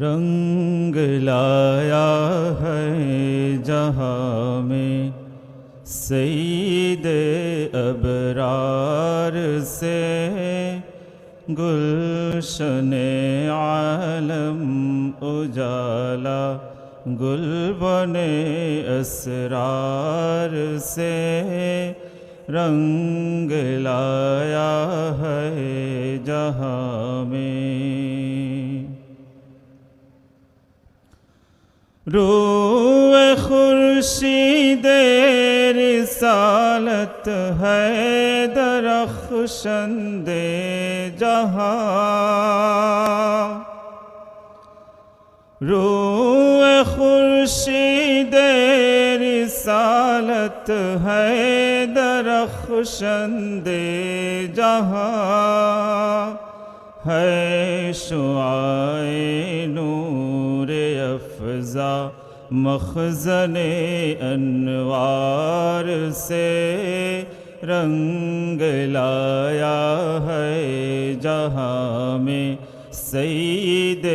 رنگ لایا ہے جہاں میں سید ابرار سے گلشن عالم اجالا گل بنے اسرار سے رنگ لایا ہے جہاں رو خورشید رسالت ہے درخشند جہاں رو خورشید رسالت ہے درخشند جہاں ہے شعائے نور افزا مخزن انوار سے رنگ لایا ہے جہاں میں سید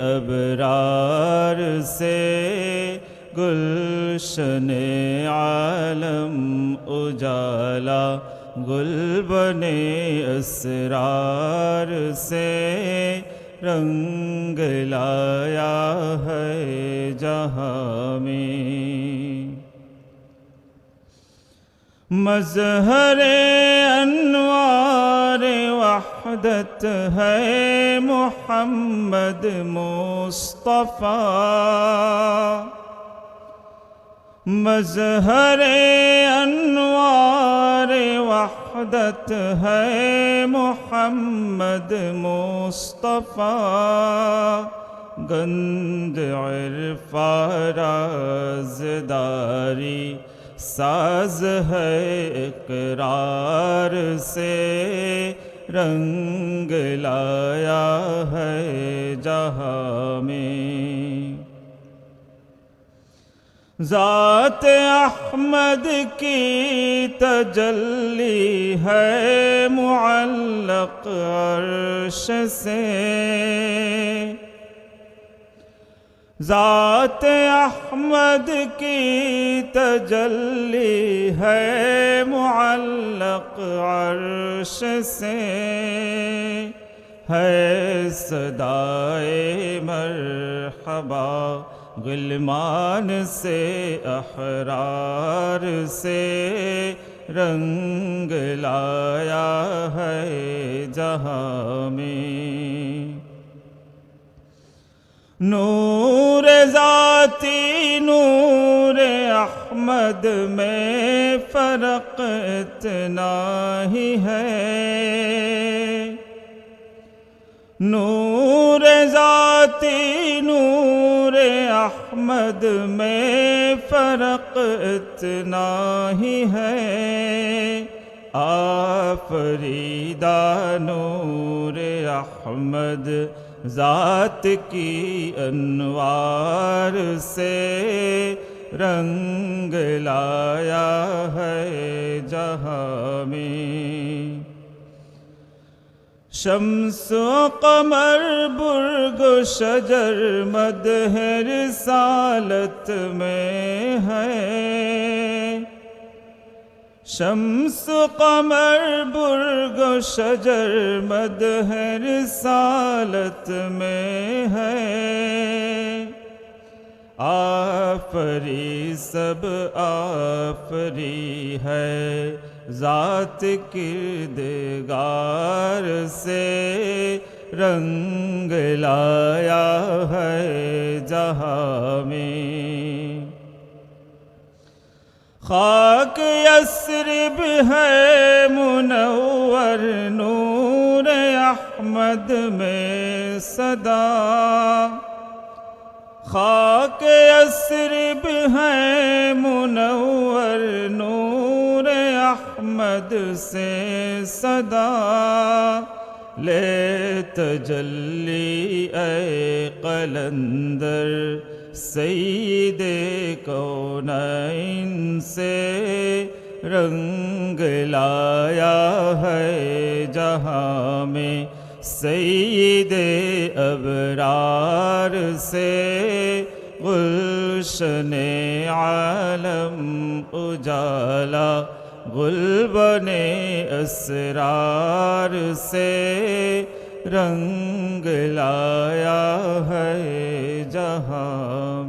ابرار سے گلشن عالم اجالا گل بنے اسرار سے رنگ لایا ہے جہاں میں مظہر انوار وحدت ہے محمد مصطفیٰ مظہر انوار وحدت ہے محمد مصطفیٰ گند عرفا رازداری ساز ہے اقرار سے. رنگ لایا ہے جہاں میں ذات أحمد کی تجلی ہے معلق عرش سے۔ ذات أحمد کی تجلی ہے معلق عرش سے۔ ہے صدائے مرحبا۔ غلمان سے، احرار سے رنگ لایا ہے جہاں میں۔ نور ذاتی، نور احمد میں فرق اتنا ہی ہے۔ نور ذاتی احمد میں فرق اتنا ہی ہے۔ آفریدہ نور احمد ذات کی انوار سے رنگ لایا ہے جہاں میں۔ شمس و قمر، برگ و شجر، مدہر سالت میں ہے۔ شمس و قمر، برگ و شجر، مدہر سالت میں ہے۔ آفری سب آفری ہے۔ ذات کردگار سے رنگ لایا ہے جہاں میں۔ خاک یسرب ہے منور نور احمد میں صدا۔ خاک یسرب ہے منور احمد سے صدا لے تجلی اے قلندر سید کونین سے رنگ لایا ہے جہاں میں سید ابرار سے گلشن عالم اجالا گلبن اسرار سے رنگ لایا ہے جہاں